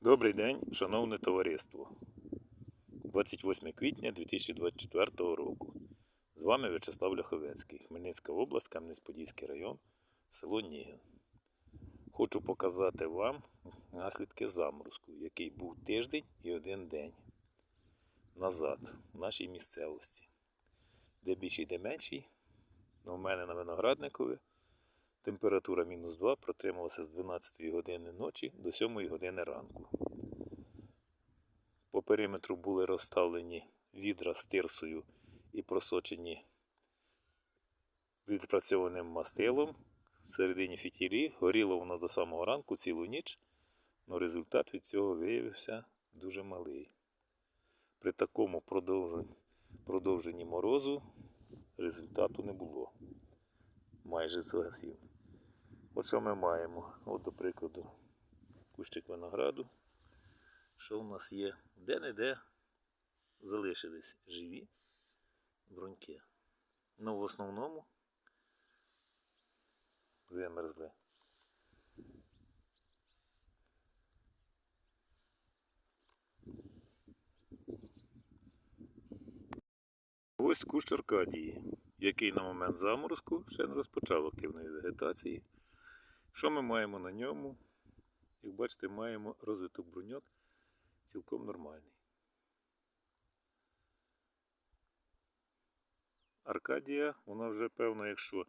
Добрий день, шановне товариство. 28 квітня 2024 року. З вами В'ячеслав Ляховецький, Хмельницька область, Кам'янець-Подільський район, село Нігін. Хочу показати вам наслідки заморозку, який був тиждень і один день назад в нашій місцевості. Де більший, де менший. Ну, у мене на виноградникові температура мінус 2 протрималася з 12 години ночі до 7 години ранку. По периметру були розставлені відра з тирсою і просочені відпрацьованим мастилом. Всередині фітілі горіло воно до самого ранку цілу ніч, але результат від цього виявився дуже малий. При такому продовженні морозу результату не було. Майже зовсім. От що ми маємо? От, до прикладу, кущик винограду. Що в нас є? Де-не-де залишились живі бруньки. Ну, в основному вимерзли. Ось кущ Аркадії, який на момент заморозку ще не розпочав активної вегетації. Що ми маємо на ньому? Як бачите, маємо розвиток бруньок цілком нормальний. Аркадія, вона вже певно, якщо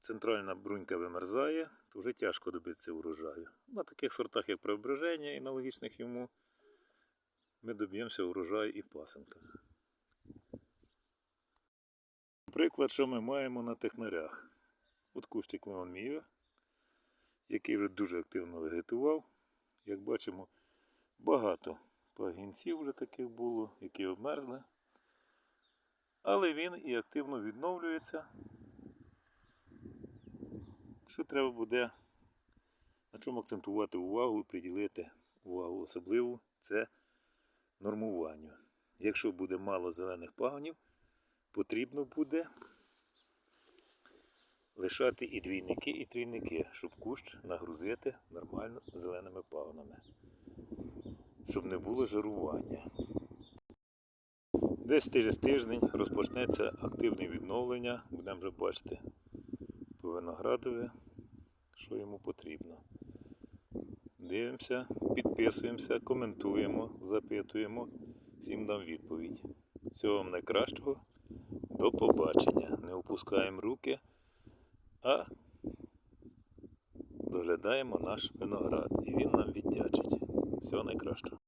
центральна брунька вимерзає, то вже тяжко добитися урожаю. На таких сортах, як преображення і аналогічних йому, ми доб'ємося урожаю і пасенка. Наприклад, що ми маємо на технарях. От кущик Леон Міва, який вже дуже активно вегетував. Як бачимо, багато пагінців вже таких було, які обмерзли. Але він і активно відновлюється. Що треба буде, на чому акцентувати увагу і приділити увагу особливу, це нормуванню. Якщо буде мало зелених пагонів, потрібно буде лишати і двійники, і трійники, щоб кущ нагрузити нормально зеленими пагонами, щоб не було жарування. Десь через тиждень розпочнеться активне відновлення, будемо вже бачити по виноградові, що йому потрібно. Дивимося, підписуємося, коментуємо, запитуємо, всім дам відповідь. Всього вам найкращого. До побачення. Не опускаємо руки, а доглядаємо наш виноград. І він нам віддячить. Всього найкращого.